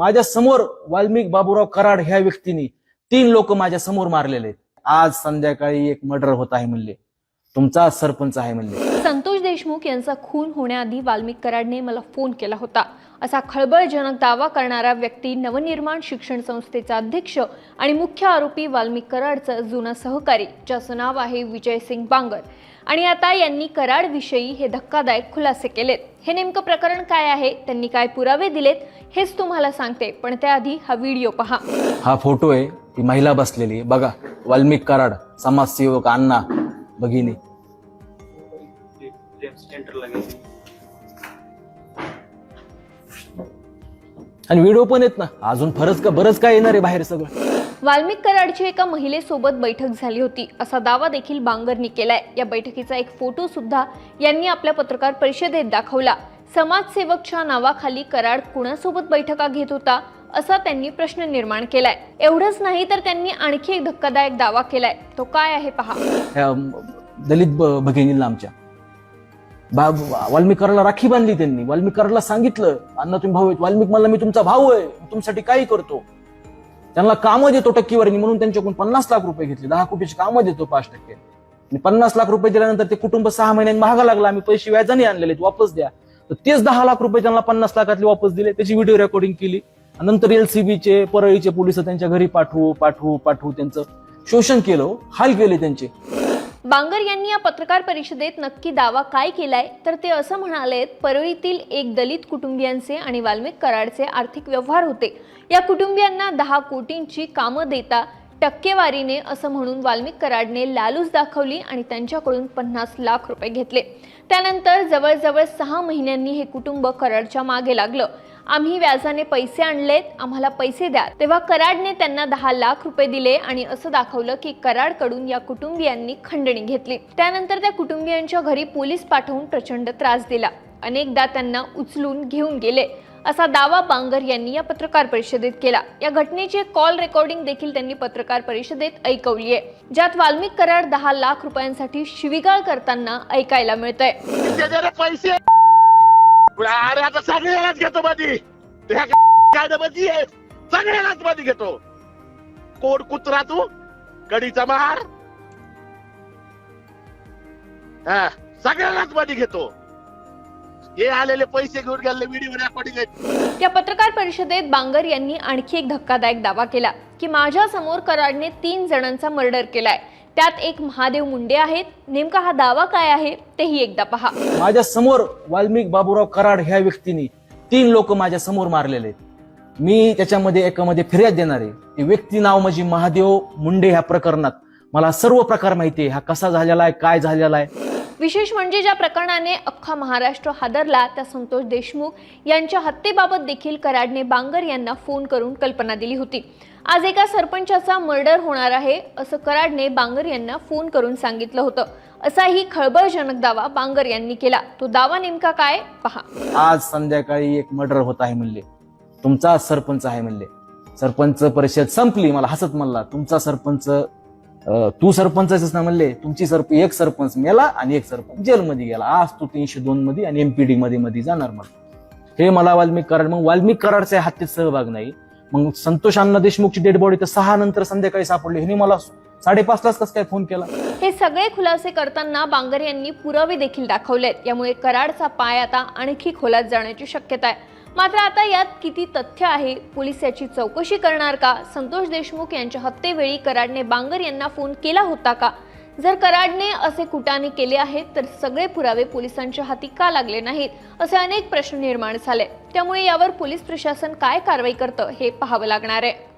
माझ्यासमोर वाल्मिक बाबूराव कराड ह्या व्यक्तीने तीन लोक माझ्यासमोर मारलेले आहेत. आज संध्याकाळी एक मर्डर होत आहे म्हणले. तुमचा सरपंच आहे म्हणले संतोष देशमुख यांचा खून होण्याआधी वाल्मिक कराडने मला फोन केला होता. असा खळबळजनक दावा करणारा व्यक्ती नवनिर्माण शिक्षण संस्थेचा अध्यक्ष आणि मुख्य आरोपी वाल्मिक कराडचा जुना सहकारी ज्याचं नाव आहे विजयसिंग बांगर. आणि आता यांनी कराडविषयी हे धक्कादायक खुलासे केलेत. हे नेमकं प्रकरण काय आहे? त्यांनी काय पुरावे दिलेत? हेच तुम्हाला सांगते. पण त्याआधी हा व्हिडिओ पहा. हा फोटो आहे ती महिला बसलेली आहे. बघा वाल्मिक कराड समाजसेवक अण्णा. भगिनी. गेली आणि व्हिडिओ पण येत ना अजून फरच का बरंच काय येणार आहे बाहेर सगळं. वाल्मिक कराडची एका महिलेसोबत बैठक झाली होती. असा दावा देखील बांगरनी केलाय. या बैठकीचा एक फोटो सुद्धा यांनी आपल्या पत्रकार परिषदेत दाखवला. समाजसेवकच्या नावाखाली कराड कुणासोबत बैठका घेत होता असा त्यांनी प्रश्न निर्माण केलाय. एवढंच नाही तर त्यांनी आणखी एक धक्कादायक दावा केलाय. तो काय आहे पहा. दलित भगिनींना भगिनीला आमच्या. बा वाल्मिक राखी बांधली त्यांनी. वाल्मिकराला सांगितलं अण्णा तुम्ही भाऊ आहेत. वाल्मिक मला मी तुमचा भाऊ आहे. तुमच्यासाठी काही करतो. त्यांना कामं देतो टक्केवारीने म्हणून त्यांच्याकडून पन्नास लाख रुपये घेतले. दहा कोटीचे कामं देतो पाच टक्के. आणि पन्नास लाख रुपये दिल्यानंतर ते कुटुंब सहा महिन्यांनी महागा लागला. आम्ही पैसे व्याजाने आणलेले वापस द्या. तर तेच दहा लाख रुपये त्यांना पन्नास लाखातले वापस दिले. त्याची व्हिडिओ रेकॉर्डिंग केली. नंतर एलसीबीचे परळीचे पोलीस त्यांच्या घरी पाठवू पाठवू पाठवू त्यांचं शोषण केलं हो. हाल केले त्यांचे. बांगर यांनी या पत्रकार परिषदेत नक्की दावा काय केलाय? तर ते असं म्हणाले परळीतील एक दलित कुटुंबियांचे आणि वाल्मिक कराडचे आर्थिक व्यवहार होते. या कुटुंबियांना दहा कोटींची कामं देता टक्केवारीने असं म्हणून वाल्मिक कराडने लालूच दाखवली आणि त्यांच्याकडून पन्नास लाख रुपये घेतले. त्यानंतर जवळजवळ सहा महिन्यांनी हे कुटुंब कराडच्या मागे लागलं. आम्ही व्याजाने पैसे आणलेत आम्हाला पैसे द्या. तेव्हा कराडने त्यांना दहा लाख रुपये दिले आणि असं दाखवलं की कराडकडून या कुटुंबियांनी खंडणी घेतली. त्यानंतर त्या कुटुंबियांच्या घरी पोलीस पाठवून प्रचंड त्रास दिला. अनेकदा त्यांना उचलून घेऊन गेले. असा दावा बांगर यांनी या पत्रकार परिषदेत केला. या घटनेची कॉल रेकॉर्डिंग देखील त्यांनी पत्रकार परिषदेत ऐकवली आहे ज्यात वाल्मिक कराड दहा लाख रुपयांसाठी शिवीगाळ करताना ऐकायला मिळतंय. आहे पैसे अरे आता सगळ्यालाच घेतो मध्ये काय आहे. सगळ्यालाच मधी घेतो. कोड कुत्रा तू? कडीचा मार. हा सगळ्यालाच मधी घेतो. हे आलेले पैसे घेऊन गेले व्हिडिओ रेकॉर्डिंग आहेत या पत्रकार परिषदेत बांगर यांनी आणखी एक धक्कादायक दावा केला की माझ्यासमोर कराडने तीन जणांचा मर्डर केलाय. त्यात एक महादेव मुंडे आहेत. नेमका हा दावा काय आहे तेही एकदा पहा. माझ्यासमोर वाल्मिक बाबूराव कराड ह्या व्यक्तीने तीन लोक माझ्यासमोर मारलेले आहेत. मी त्याच्यामध्ये एकामध्ये फिर्याद देणार. आहे ती व्यक्ती नाव म्हणजे महादेव मुंडे ह्या प्रकरणात. मला सर्व प्रकार माहिती आहे. हा कसा झालेला आहे काय झालेला आहे? विशेष म्हणजे ज्या प्रकरणाने अख्खा महाराष्ट्र हादरला त्या संतोष देशमुख यांच्या हत्येबाबत देखील कराडने बांगर यांना फोन करून कल्पना दिली होती. आज एका सरपंचाचा मर्डर होणार आहे असं कराडने बांगर यांना फोन करून सांगितलं होतं. असाही खळबळजनक दावा बांगर यांनी केला. तो दावा नेमका काय? पहा. आज संध्याकाळी एक मर्डर होत आहे म्हणले. तुमचा सरपंच आहे म्हणले. सरपंच परिषद संपली मला हसत म्हणला. तुमचा सरपंच अं, तू सरपंचच ना म्हणले. तुमची सरप एक सरपंच मेला आणि एक सरपंच जेलमध्ये गेला. आज तू तीनशे दोन मध्ये आणि एमपीडी मध्ये मध्ये जाणार मग हे मला वाल्मिक कराड मग वाल्मिक कराडचा हत्येत सहभाग नाही. मग संतोष अण्णा देशमुखची डेड बॉडी तर सहा नंतर संध्याकाळी सापडली. ह्यांनी मला साडेपाचलाच कसं काय फोन केला? हे सगळे खुलासे करताना बांगर यांनी पुरावे देखील दाखवलेत. यामुळे कराडचा पाय आता आणखी खोलात जाण्याची शक्यता आहे. मात्र आता यात किती तथ्य आहे? पोलीस याची चौकशी करणार का? संतोष देशमुख यांच्या हत्येवेळी कराडने बांगर यांना फोन केला होता का? जर कराडने असे कुटाने केले आहेत तर सगळे पुरावे पोलिसांच्या हाती का लागले नाहीत असे अनेक प्रश्न निर्माण झाले. त्यामुळे यावर पोलीस प्रशासन काय कारवाई करतं हे पाहावं लागणार आहे.